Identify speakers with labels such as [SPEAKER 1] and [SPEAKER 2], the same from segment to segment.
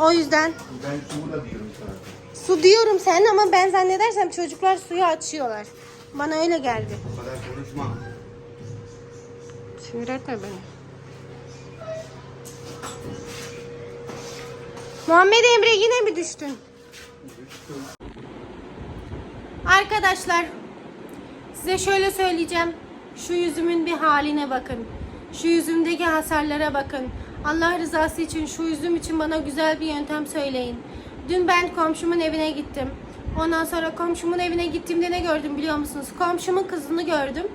[SPEAKER 1] O yüzden
[SPEAKER 2] Ben suğu da diyorum sana.
[SPEAKER 1] su diyorum sen ama ben zannedersem çocuklar suyu açıyorlar. Bana öyle geldi.
[SPEAKER 2] O kadar konuşma.
[SPEAKER 1] Sinir etme beni. Muhammed Emre yine mi düştün? Arkadaşlar size şöyle söyleyeceğim. Şu yüzümün bir haline bakın. Şu yüzümdeki hasarlara bakın. Allah rızası için şu yüzüm için bana güzel bir yöntem söyleyin. Dün ben komşumun evine gittim. Ondan sonra komşumun evine gittiğimde ne gördüm biliyor musunuz? Komşumun kızını gördüm.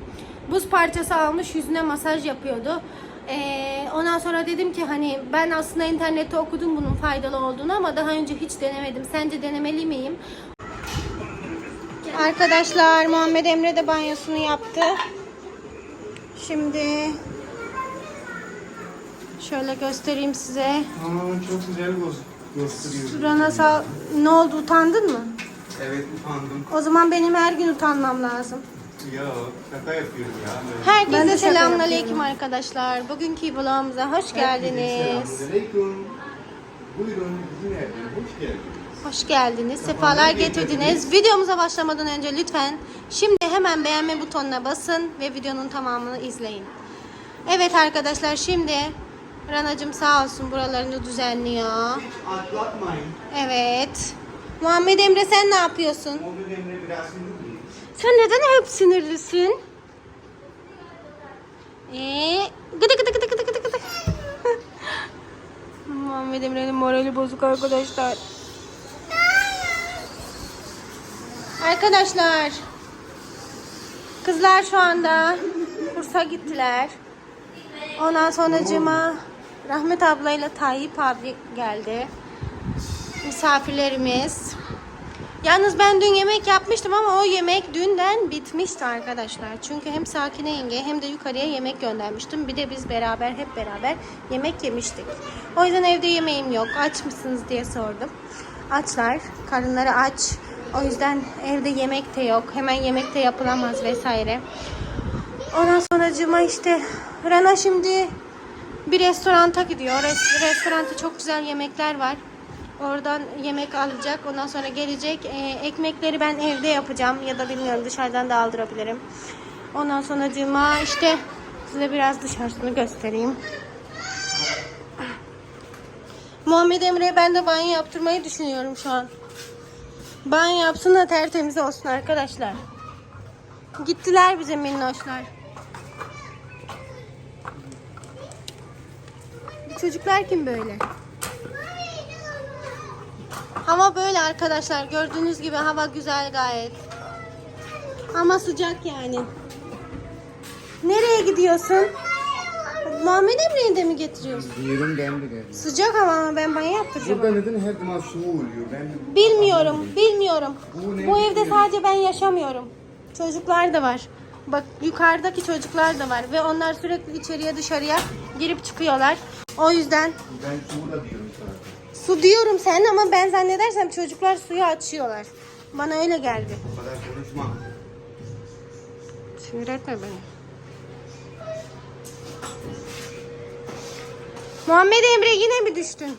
[SPEAKER 1] Buz parçası almış yüzüne masaj yapıyordu. Ee, ondan sonra dedim ki hani ben aslında internette okudum bunun faydalı olduğunu ama daha önce hiç denemedim. Sence denemeli miyim? Arkadaşlar Muhammed Emre de banyosunu yaptı. Şimdi şöyle göstereyim size.
[SPEAKER 2] Aa, çok güzel göz gösteriyor.
[SPEAKER 1] Rana sal ne oldu utandın mı?
[SPEAKER 2] Evet utandım.
[SPEAKER 1] O zaman benim her gün utanmam lazım.
[SPEAKER 2] Ya şaka yapıyorum ya. Ben-
[SPEAKER 1] Herkese selamünaleyküm arkadaşlar. Bugünkü vlogumuza hoş geldiniz.
[SPEAKER 2] Selamünaleyküm. Buyurun bizim evde hoş geldiniz.
[SPEAKER 1] Hoş geldiniz. Sefalar getirdiniz. Videomuza başlamadan önce lütfen şimdi hemen beğenme butonuna basın ve videonun tamamını izleyin. Evet arkadaşlar şimdi Ranacım sağ olsun buralarını düzenliyor.
[SPEAKER 2] Atlatmayın.
[SPEAKER 1] Evet. Muhammed Emre sen ne yapıyorsun?
[SPEAKER 2] O dönemde biraz sinirliyim.
[SPEAKER 1] Sen neden hep sinirlisin? Ee, gıdı gıdı gıdı gıdı gıdı gıdı. Muhammed Emre'nin morali bozuk arkadaşlar. Arkadaşlar. Kızlar şu anda kursa gittiler. Ondan sonracığıma Rahmet ablayla Tayyip abi geldi. Misafirlerimiz. Yalnız ben dün yemek yapmıştım ama o yemek dünden bitmişti arkadaşlar. Çünkü hem Sakine yenge hem de yukarıya yemek göndermiştim. Bir de biz beraber hep beraber yemek yemiştik. O yüzden evde yemeğim yok. Aç mısınız diye sordum. Açlar. Karınları aç. O yüzden evde yemek de yok. Hemen yemek de yapılamaz vesaire. Ondan sonracığıma işte Rana şimdi bir restoranta gidiyor. Res- restoranda çok güzel yemekler var. Oradan yemek alacak. Ondan sonra gelecek. Ee, ekmekleri ben evde yapacağım. Ya da bilmiyorum dışarıdan da aldırabilirim. Ondan sonracığıma işte size biraz dışarısını göstereyim. Muhammed Emre'ye ben de banyo yaptırmayı düşünüyorum şu an. Banyo yapsın da tertemiz olsun arkadaşlar. Gittiler bize minnoşlar. Bu çocuklar kim böyle? Hava böyle arkadaşlar. Gördüğünüz gibi hava güzel gayet. Ama sıcak yani. Nereye gidiyorsun? Muhammed Emre'yi de mi getiriyorsun?
[SPEAKER 2] Diyorum ben de geldim.
[SPEAKER 1] Sıcak hava ama ben banyo yaptıracağım.
[SPEAKER 2] Burada neden her zaman su oluyor? Ben de
[SPEAKER 1] Bilmiyorum, bilmiyorum.
[SPEAKER 2] Bu ne
[SPEAKER 1] Bu evde
[SPEAKER 2] bilmiyorum.
[SPEAKER 1] sadece ben yaşamıyorum. Çocuklar da var. Bak yukarıdaki çocuklar da var ve onlar sürekli içeriye dışarıya girip çıkıyorlar. O yüzden
[SPEAKER 2] Ben suğu da diyorum sana.
[SPEAKER 1] su diyorum sen ama ben zannedersem çocuklar suyu açıyorlar. Bana öyle geldi.
[SPEAKER 2] O kadar konuşma.
[SPEAKER 1] Sinir etme beni. Muhammed Emre yine mi düştün?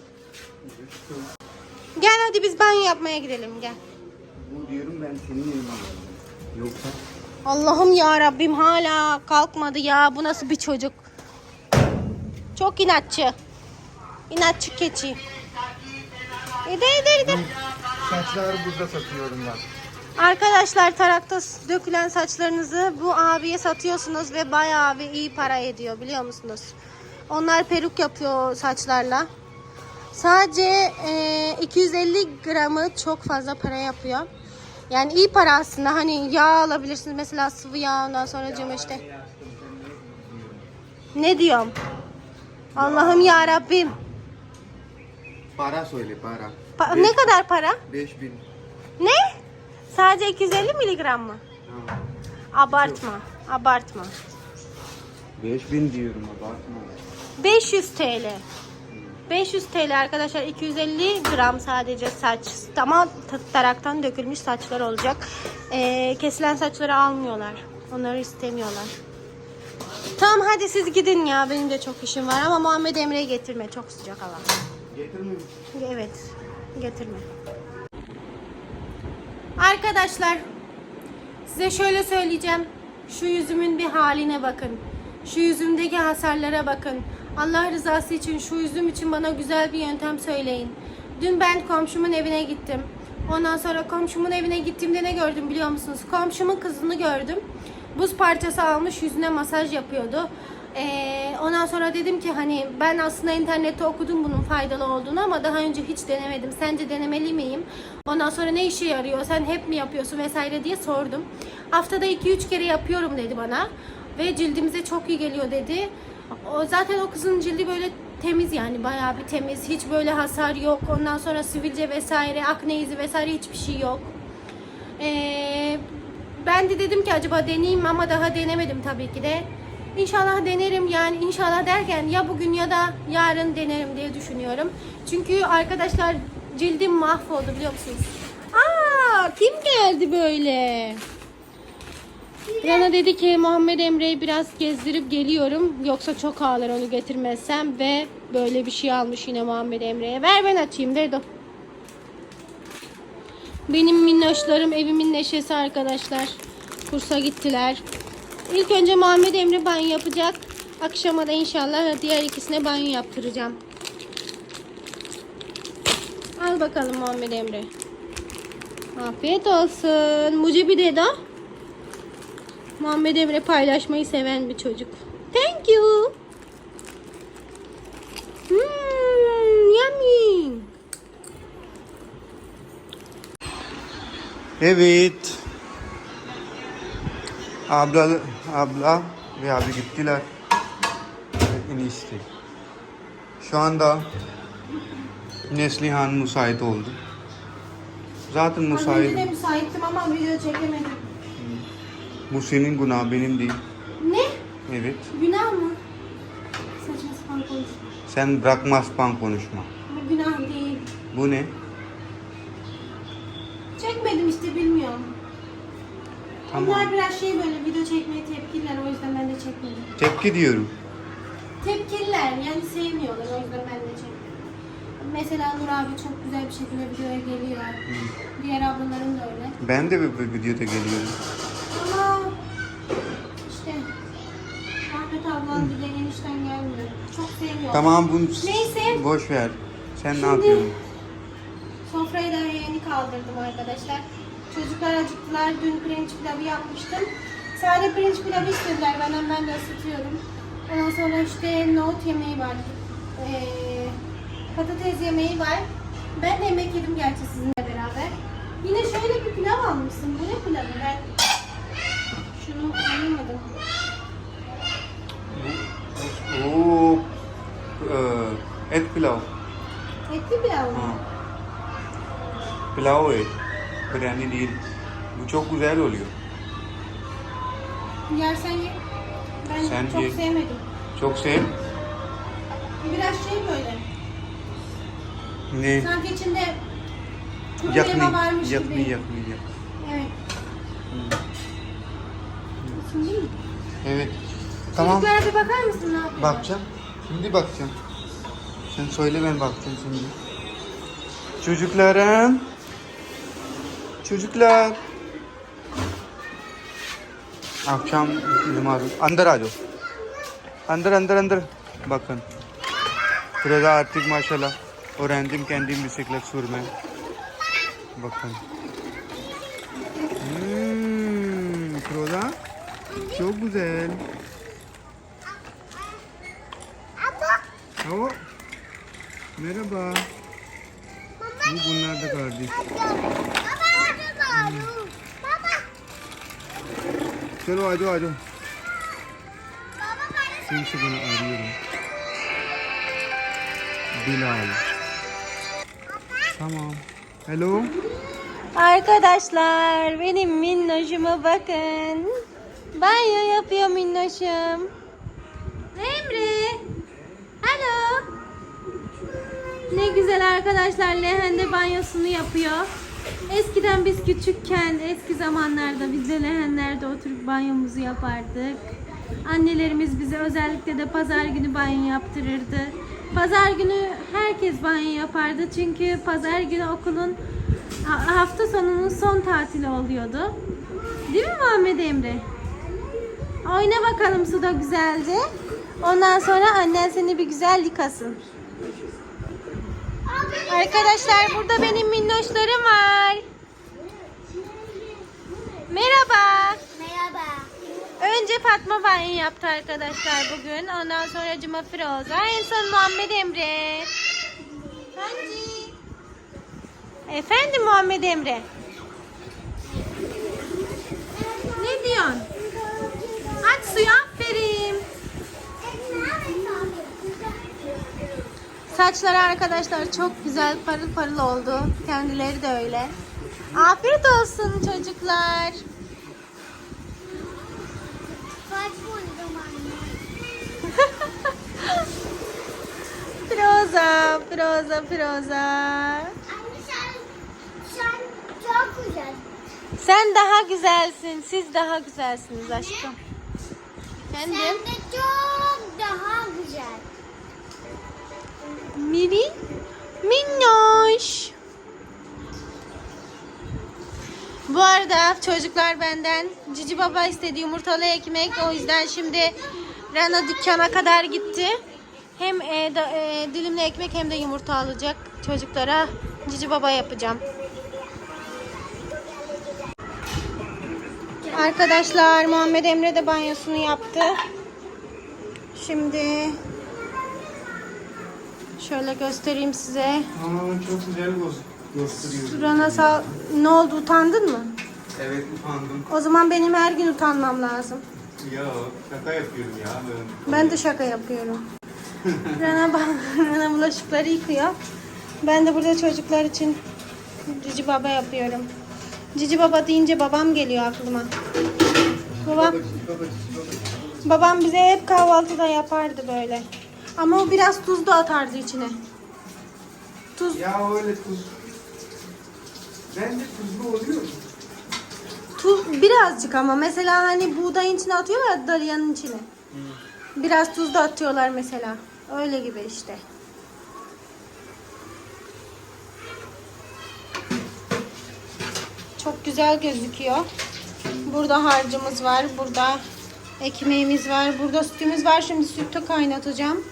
[SPEAKER 1] Gel hadi biz banyo yapmaya gidelim gel.
[SPEAKER 2] Bu diyorum ben senin geldim. Yoksa
[SPEAKER 1] Allah'ım ya Rabbim hala kalkmadı ya. Bu nasıl bir çocuk? Çok inatçı. İnatçı keçi. İder ider ider.
[SPEAKER 2] saçları burada satıyorum ben.
[SPEAKER 1] Arkadaşlar tarakta dökülen saçlarınızı bu abiye satıyorsunuz ve bayağı bir iyi para ediyor biliyor musunuz? Onlar peruk yapıyor saçlarla. Sadece e, 250 gramı çok fazla para yapıyor. Yani iyi para aslında. Hani yağ alabilirsiniz mesela sıvı yağ ondan sonra cım işte. Ne diyorum? Allah'ım ya Rabbim.
[SPEAKER 2] Para söyle para.
[SPEAKER 1] Pa- ne kadar para?
[SPEAKER 2] 5000.
[SPEAKER 1] Ne? Sadece 250 miligram mı?
[SPEAKER 2] Ha.
[SPEAKER 1] Abartma. Abartma.
[SPEAKER 2] 5000 diyorum abartma.
[SPEAKER 1] 500 TL. 500 TL arkadaşlar 250 gram sadece saç ama ta- taraktan dökülmüş saçlar olacak. Ee, kesilen saçları almıyorlar. Onları istemiyorlar. Tamam hadi siz gidin ya benim de çok işim var ama Muhammed Emre'yi getirme çok sıcak hava.
[SPEAKER 2] Getirmiyor.
[SPEAKER 1] Evet, getirme. Arkadaşlar, size şöyle söyleyeceğim. Şu yüzümün bir haline bakın. Şu yüzümdeki hasarlara bakın. Allah rızası için şu yüzüm için bana güzel bir yöntem söyleyin. Dün ben komşumun evine gittim. Ondan sonra komşumun evine gittiğimde ne gördüm biliyor musunuz? Komşumun kızını gördüm. Buz parçası almış yüzüne masaj yapıyordu. Ee, ondan sonra dedim ki hani ben aslında internette okudum bunun faydalı olduğunu ama daha önce hiç denemedim. Sence denemeli miyim? Ondan sonra ne işe yarıyor? Sen hep mi yapıyorsun vesaire diye sordum. Haftada 2-3 kere yapıyorum dedi bana. Ve cildimize çok iyi geliyor dedi. O, zaten o kızın cildi böyle temiz yani bayağı bir temiz. Hiç böyle hasar yok. Ondan sonra sivilce vesaire, akne izi vesaire hiçbir şey yok. Ee, ben de dedim ki acaba deneyeyim ama daha denemedim tabii ki de. İnşallah denerim yani inşallah derken ya bugün ya da yarın denerim diye düşünüyorum. Çünkü arkadaşlar cildim mahvoldu biliyor musunuz? Aa kim geldi böyle? Rana dedi ki Muhammed Emre'yi biraz gezdirip geliyorum. Yoksa çok ağlar onu getirmezsem ve böyle bir şey almış yine Muhammed Emre'ye. Ver ben açayım Dedo. Benim minnoşlarım evimin neşesi arkadaşlar. Kursa gittiler. İlk önce Muhammed Emre banyo yapacak. Akşama da inşallah diğer ikisine banyo yaptıracağım. Al bakalım Muhammed Emre. Afiyet olsun. Mucibi Dedo. Muhammed Emre paylaşmayı seven bir çocuk. Thank you. Hmm, yummy.
[SPEAKER 2] Evet. Abla, abla ve abi gittiler. Enişte. Şu anda Neslihan müsait oldu. Zaten
[SPEAKER 1] Az önce de
[SPEAKER 2] müsait.
[SPEAKER 1] müsaittim ama video çekemedim.
[SPEAKER 2] Bu senin günah benim değil.
[SPEAKER 1] Ne?
[SPEAKER 2] Evet.
[SPEAKER 1] Günah mı? Saçma sapan konuş.
[SPEAKER 2] Sen bırakmaz pan konuşma.
[SPEAKER 1] Bu günah değil.
[SPEAKER 2] Bu ne?
[SPEAKER 1] Çekmedim işte bilmiyorum.
[SPEAKER 2] Tamam.
[SPEAKER 1] Onlar biraz şey böyle video çekmeye tepkiler o yüzden ben de çekmedim.
[SPEAKER 2] Tepki diyorum.
[SPEAKER 1] Tepkiler yani sevmiyorlar o yüzden ben de çekmedim. Mesela Nur abi çok güzel bir şekilde videoya geliyor. Diğer ablalarım da öyle.
[SPEAKER 2] Ben de bir, bir videoda geliyorum.
[SPEAKER 1] Ama işte Ahmet ablam bir de enişten gelmiyor. Çok sevmiyor.
[SPEAKER 2] Tamam bunu
[SPEAKER 1] Neyse.
[SPEAKER 2] boş ver. Sen
[SPEAKER 1] Şimdi-
[SPEAKER 2] ne yapıyorsun?
[SPEAKER 1] Sofrayı da yeni kaldırdım arkadaşlar. Çocuklar acıktılar. Dün pirinç pilavı yapmıştım. Sade pirinç pilavı istediler. Ben hemen de ısıtıyorum. Ondan sonra işte nohut yemeği var. Ee, patates yemeği var. Ben de yemek yedim gerçi sizinle beraber. Yine şöyle bir pilav almışsın. Bu ne pilavı? Ben şunu anlamadım.
[SPEAKER 2] Oo, e, et pilav.
[SPEAKER 1] Etli pilav mı?
[SPEAKER 2] Pilav et. Biryani değil. Bu çok güzel oluyor.
[SPEAKER 1] Yersen ye. Ben
[SPEAKER 2] Sen
[SPEAKER 1] çok
[SPEAKER 2] ye.
[SPEAKER 1] sevmedim.
[SPEAKER 2] Çok sev.
[SPEAKER 1] Biraz şey böyle.
[SPEAKER 2] Ne?
[SPEAKER 1] Sanki içinde kuru
[SPEAKER 2] Yakni.
[SPEAKER 1] meyve varmış
[SPEAKER 2] Yakni,
[SPEAKER 1] gibi.
[SPEAKER 2] yakni, yakni.
[SPEAKER 1] Evet. Şimdi mi?
[SPEAKER 2] Evet. Tamam.
[SPEAKER 1] Çocuklara bir bakar mısın ne yapıyorlar?
[SPEAKER 2] Bakacağım. Şimdi bakacağım. Sen söyle ben bakacağım şimdi. Çocuklarım. Çocuklar. Akşam namaz. Andar a जाओ. Andar andar andar. Bakın. Burada artık maşallah öğrendim kendim bisiklet sürme. Bakın. Hmm, Froza. Çok güzel. Hava. Merhaba. Bu bunlar da kardeş. Çelo hadi hadi. Kimse bunu arıyorum. Bilal. Tamam. Hello.
[SPEAKER 1] Arkadaşlar benim minnoşuma bakın. Banyo yapıyor minnoşum. Emre. Hello. Ne güzel arkadaşlar lehende banyosunu yapıyor. Eskiden biz küçükken eski zamanlarda biz de lehenlerde oturup banyomuzu yapardık. Annelerimiz bize özellikle de pazar günü banyo yaptırırdı. Pazar günü herkes banyo yapardı çünkü pazar günü okulun ha- hafta sonunun son tatili oluyordu. Değil mi Muhammed Emre? Oyna bakalım suda güzelce. Ondan sonra annen seni bir güzel yıkasın. Arkadaşlar burada benim minnoşlarım var. Merhaba.
[SPEAKER 3] Merhaba.
[SPEAKER 1] Önce Fatma banyo yaptı arkadaşlar bugün. Ondan sonra Cuma Firoza. En son Muhammed Emre. Efendim. Efendim Muhammed Emre. Ne diyorsun? Aç suyu Saçları arkadaşlar çok güzel parıl parıl oldu. Kendileri de öyle. Afiyet olsun çocuklar. Firoza, Firoza, Firoza.
[SPEAKER 3] Sen, sen çok güzel.
[SPEAKER 1] Sen daha güzelsin. Siz daha güzelsiniz aşkım.
[SPEAKER 3] Sen
[SPEAKER 1] Efendim?
[SPEAKER 3] de çok daha güzel.
[SPEAKER 1] Miri, minnoş. Bu arada çocuklar benden Cici Baba istedi yumurtalı ekmek. O yüzden şimdi Rana dükkana kadar gitti. Hem e, da- e, dilimli ekmek hem de yumurta alacak çocuklara. Cici Baba yapacağım. Arkadaşlar Muhammed Emre de banyosunu yaptı. Şimdi şöyle göstereyim size.
[SPEAKER 2] Aa, çok güzel gösteriyor.
[SPEAKER 1] Rana sağ... Ne oldu utandın mı?
[SPEAKER 2] Evet utandım.
[SPEAKER 1] O zaman benim her gün utanmam lazım.
[SPEAKER 2] Ya şaka yapıyorum ya. Ben,
[SPEAKER 1] Ben de şaka yapıyorum. Rana, Rana bulaşıkları yıkıyor. Ben de burada çocuklar için Cici Baba yapıyorum. Cici Baba deyince babam geliyor aklıma. Babam, babam bize hep kahvaltıda yapardı böyle. Ama o biraz tuz da atardı içine. Tuz,
[SPEAKER 2] Ya öyle tuz. Bence tuzlu oluyor mu?
[SPEAKER 1] tuz birazcık ama mesela hani buğdayın içine atıyor ya dalyanın içine. Biraz tuz da atıyorlar mesela. Öyle gibi işte. Çok güzel gözüküyor. Burada harcımız var. Burada ekmeğimiz var. Burada sütümüz var. Şimdi sütü kaynatacağım.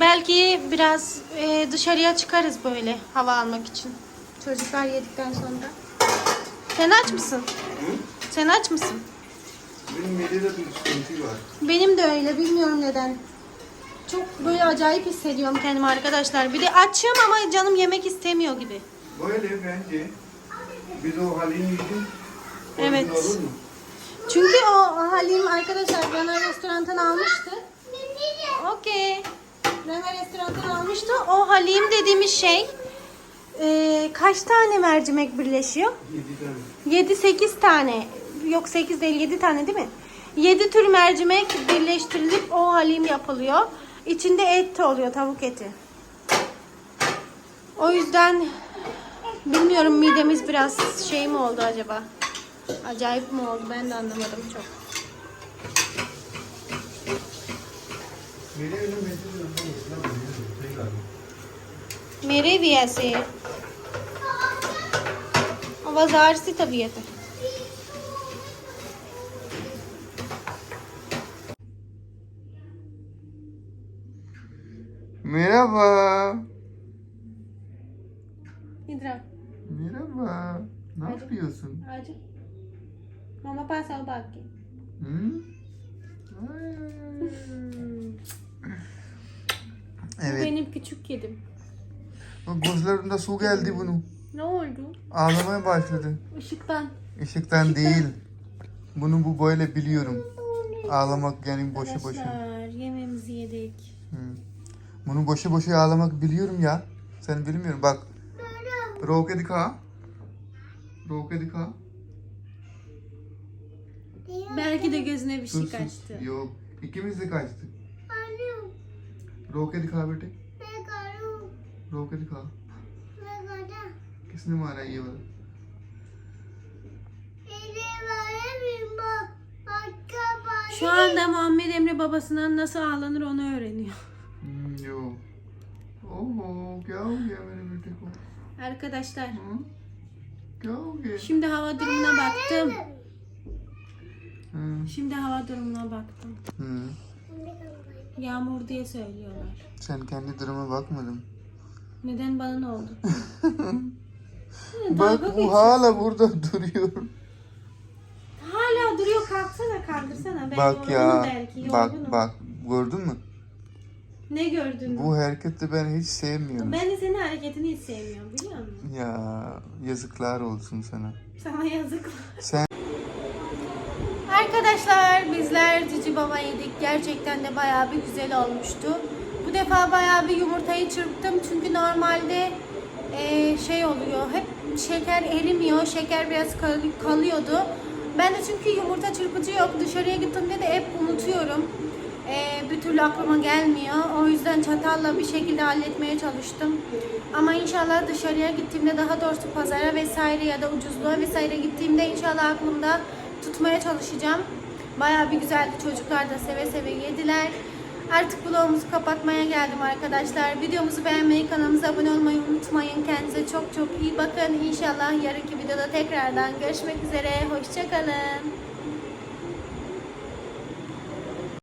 [SPEAKER 1] Belki biraz e, dışarıya çıkarız böyle hava almak için. Çocuklar yedikten sonra. Sen aç mısın?
[SPEAKER 2] Hı?
[SPEAKER 1] Sen aç mısın?
[SPEAKER 2] Benim midede bir sıkıntı var.
[SPEAKER 1] Benim de öyle bilmiyorum neden. Çok böyle acayip hissediyorum kendimi arkadaşlar. Bir de açım ama canım yemek istemiyor gibi.
[SPEAKER 2] Böyle bence. Biz o halini yedim. O
[SPEAKER 1] Evet.
[SPEAKER 2] Olur mu?
[SPEAKER 1] Çünkü o Halim arkadaşlar bana restorantan almıştı. Okey. Rana restorantan almıştı. O Halim dediğimiz şey e, kaç tane mercimek birleşiyor?
[SPEAKER 2] Yedi tane.
[SPEAKER 1] 7-8 tane. Yok 8 değil 7 tane değil mi? 7 tür mercimek birleştirilip o halim yapılıyor. İçinde et de oluyor tavuk eti. O yüzden bilmiyorum midemiz biraz şey mi oldu acaba? Acayip mi oldu ben de anlamadım çok. मेरे भी ऐसे है आवाजार सी तबीयत है
[SPEAKER 2] Merhaba.
[SPEAKER 1] इधर आ
[SPEAKER 2] Merhaba. Ne
[SPEAKER 1] Hadi.
[SPEAKER 2] yapıyorsun?
[SPEAKER 1] आ जा मामा पास आओ भाग के benim küçük kedim.
[SPEAKER 2] O Gözlerinde su geldi bunun.
[SPEAKER 1] Ne oldu?
[SPEAKER 2] Ağlamaya başladı.
[SPEAKER 1] Işıktan.
[SPEAKER 2] Işıktan değil. Bunu bu böyle biliyorum. Ağlamak yani boşu boşu.
[SPEAKER 1] Arkadaşlar yemeğimizi yedik.
[SPEAKER 2] Hı. Bunu boşu boşu ağlamak biliyorum ya. Sen bilmiyorum bak. रोके दिखा रोके दिखा
[SPEAKER 1] Belki de gözüne bir şey
[SPEAKER 2] sus sus
[SPEAKER 1] kaçtı.
[SPEAKER 2] yok ikimiz de kaçtı
[SPEAKER 3] Anne,
[SPEAKER 2] रोके दिखा बेटे
[SPEAKER 3] मैं करूँ,
[SPEAKER 2] रोके दिखा
[SPEAKER 3] मैं करता।
[SPEAKER 2] किसने मारा ये वाला
[SPEAKER 3] मेरे बारे में माँ, आपका बारे
[SPEAKER 1] Şu anda Muhammed Emre babasından nasıl ağlanır onu öğreniyor.
[SPEAKER 2] Hmm, yok. Oho, gel gel benim bir tek o.
[SPEAKER 1] Arkadaşlar
[SPEAKER 2] Hı? Gel gel.
[SPEAKER 1] şimdi hava durumuna baktım.
[SPEAKER 2] Hı.
[SPEAKER 1] Şimdi hava durumuna baktım.
[SPEAKER 2] Hı.
[SPEAKER 1] Yağmur diye söylüyorlar.
[SPEAKER 2] Sen kendi duruma bakmadın.
[SPEAKER 1] Neden bana ne oldu?
[SPEAKER 2] Bak
[SPEAKER 1] Dalga
[SPEAKER 2] bu hala burada duruyor.
[SPEAKER 1] Hala duruyor kalksana kaldırsana. Ben
[SPEAKER 2] bak
[SPEAKER 1] yorgunum
[SPEAKER 2] ya.
[SPEAKER 1] belki,
[SPEAKER 2] Bak bak. Gördün mü?
[SPEAKER 1] Ne gördün?
[SPEAKER 2] Bu hareketi ben hiç sevmiyorum.
[SPEAKER 1] Ben de senin hareketini hiç sevmiyorum biliyor musun?
[SPEAKER 2] Ya yazıklar olsun sana.
[SPEAKER 1] Sana yazık.
[SPEAKER 2] Sen
[SPEAKER 1] Arkadaşlar bizler cici baba yedik. Gerçekten de bayağı bir güzel olmuştu. Bu defa bayağı bir yumurtayı çırptım. Çünkü normalde eee, şey oluyor. Hep şeker erimiyor. Şeker biraz kal- kalıyordu. Ben de çünkü yumurta çırpıcı yok. Dışarıya gittiğimde de hep unutuyorum. Eee, bir türlü aklıma gelmiyor. O yüzden çatalla bir şekilde halletmeye çalıştım. Ama inşallah dışarıya gittiğimde daha doğrusu pazara vesaire ya da ucuzluğa vesaire gittiğimde inşallah aklımda tutmaya çalışacağım. Bayağı bir güzeldi. Çocuklar da seve seve yediler. Artık vlogumuzu kapatmaya geldim arkadaşlar. Videomuzu beğenmeyi, kanalımıza abone olmayı unutmayın. Kendinize çok çok iyi bakın. İnşallah yarınki videoda tekrardan görüşmek üzere. Hoşçakalın.